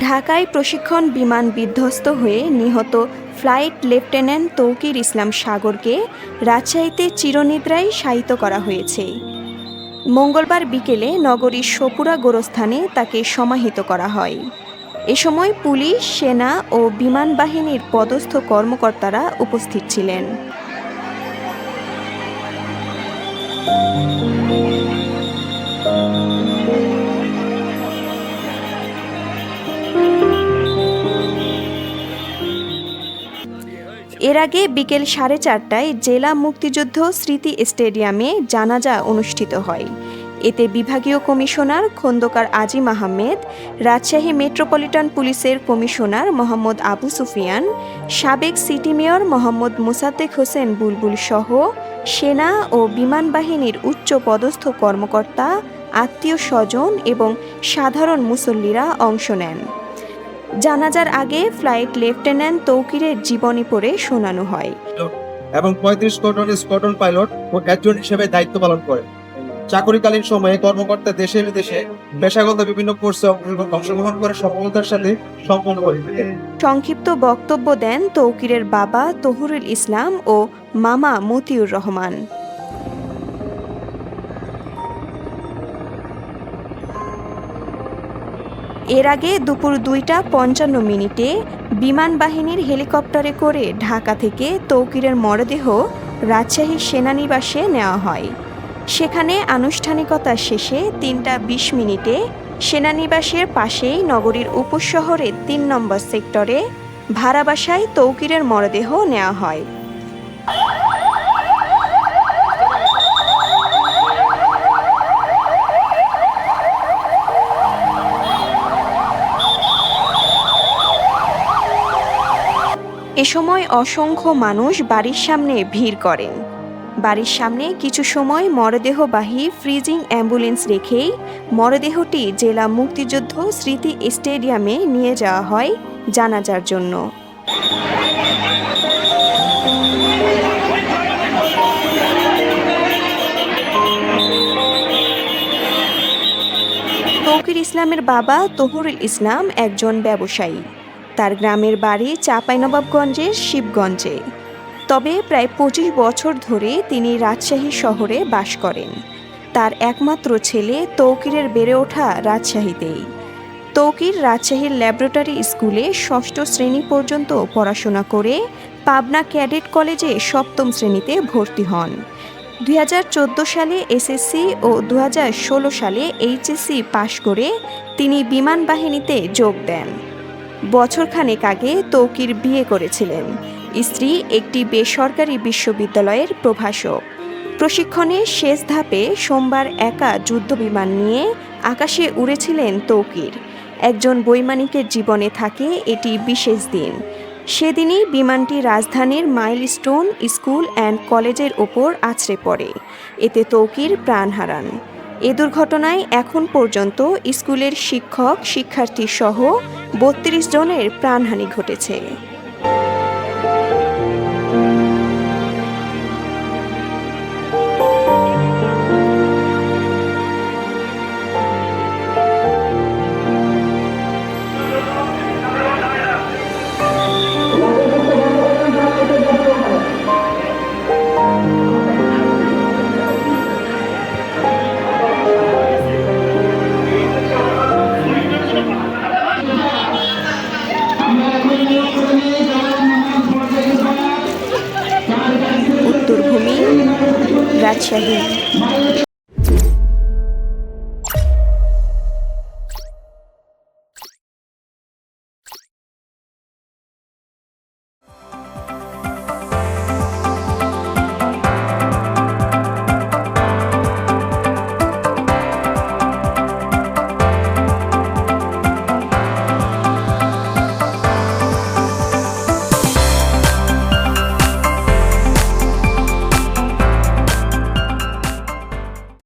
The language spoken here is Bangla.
ঢাকায় প্রশিক্ষণ বিমান বিধ্বস্ত হয়ে নিহত ফ্লাইট লেফটেন্যান্ট তৌকির ইসলাম সাগরকে রাজশাহীতে চিরনিদ্রায় শায়িত করা হয়েছে। মঙ্গলবার বিকেলে নগরীর সপুরা গোরস্থানে তাকে সমাহিত করা হয়। এ সময় পুলিশ, সেনা ও বিমান বাহিনীর পদস্থ কর্মকর্তারা উপস্থিত ছিলেন। এর আগে বিকেল সাড়ে চারটায় জেলা মুক্তিযুদ্ধ স্মৃতি স্টেডিয়ামে জানাজা অনুষ্ঠিত হয়। এতে বিভাগীয় কমিশনার খন্দকার আজিম আহমেদ, রাজশাহী মেট্রোপলিটন পুলিশের কমিশনার মোহাম্মদ আবু সুফিয়ান, সাবেক সিটি মেয়র মোহাম্মদ মুসাদ্দেক হোসেন বুলবুল সহ সেনা ও বিমান বাহিনীর উচ্চ পদস্থ কর্মকর্তা, আত্মীয় স্বজন এবং সাধারণ মুসল্লিরা অংশ নেন। জানাজার আগে ফ্লাইট লেফটেন্যান্ট তৌকিরের জীবনী পড়ে শোনানো হয়। এবং পঁয়ত্রিশ স্কোয়াড্রন স্কোয়াড্রন পাইলট ও একজন হিসেবে দায়িত্ব পালন করে। চাকরিকালীন সময়ে কর্মকর্তা দেশে বিদেশে পেশাগত বিভিন্ন কোর্সে অংশগ্রহণ করে সফলতার সাথে সম্পন্ন করে সংক্ষিপ্ত বক্তব্য দেন তৌকিরের বাবা তহুরুল ইসলাম ও মামা মতিউর রহমান। এর আগে দুপুর দুইটা পঞ্চান্ন মিনিটে বিমান বাহিনীর হেলিকপ্টারে করে ঢাকা থেকে তৌকিরের মরদেহ রাজশাহী সেনানিবাসে নেওয়া হয়। সেখানে আনুষ্ঠানিকতা শেষে তিনটা বিশ মিনিটে সেনানিবাসের পাশেই নগরীর উপশহরের তিন নম্বর সেক্টরে ভাড়া বাসায় তৌকিরের মরদেহ নেওয়া হয়। এ সময় অসংখ্য মানুষ বাড়ির সামনে ভিড় করেন। বাড়ির সামনে কিছু সময় মরদেহবাহী ফ্রিজিং অ্যাম্বুলেন্স রেখেই মরদেহটি জেলা মুক্তিযুদ্ধ স্মৃতি স্টেডিয়ামে নিয়ে যাওয়া হয় জানাজার জন্য। তৌকির ইসলামের বাবা তহুরুল ইসলাম একজন ব্যবসায়ী। তার গ্রামের বাড়ি চাঁপাইনবাবগঞ্জের শিবগঞ্জে। তবে প্রায় পঁচিশ বছর ধরে তিনি রাজশাহী শহরে বাস করেন। তার একমাত্র ছেলে তৌকিরের বেড়ে ওঠা রাজশাহীতেই। তৌকির রাজশাহীর ল্যাবরেটরি স্কুলে ষষ্ঠ শ্রেণি পর্যন্ত পড়াশোনা করে পাবনা ক্যাডেট কলেজে সপ্তম শ্রেণীতে ভর্তি হন। দুই হাজার চোদ্দ সালে এসএসসি ও দু হাজার ষোলো সালে এইচএসসি পাশ করে তিনি বিমান বাহিনীতে যোগ দেন। বছরখানেক আগে তৌকির বিয়ে করেছিলেন। স্ত্রী একটি বেসরকারি বিশ্ববিদ্যালয়ের প্রভাষক। প্রশিক্ষণের শেষ ধাপে সোমবার একা যুদ্ধবিমান নিয়ে আকাশে উড়েছিলেন তৌকির। একজন বৈমানিকের জীবনে থাকে এটি বিশেষ দিন। সেদিনই বিমানটি রাজধানীর মাইলস্টোন স্কুল অ্যান্ড কলেজের ওপর আছড়ে পড়ে। এতে তৌকির প্রাণ হারান। এ দুর্ঘটনায় এখন পর্যন্ত স্কুলের শিক্ষক শিক্ষার্থী সহ বত্রিশ জনের প্রাণহানি ঘটেছে। রাজশাহী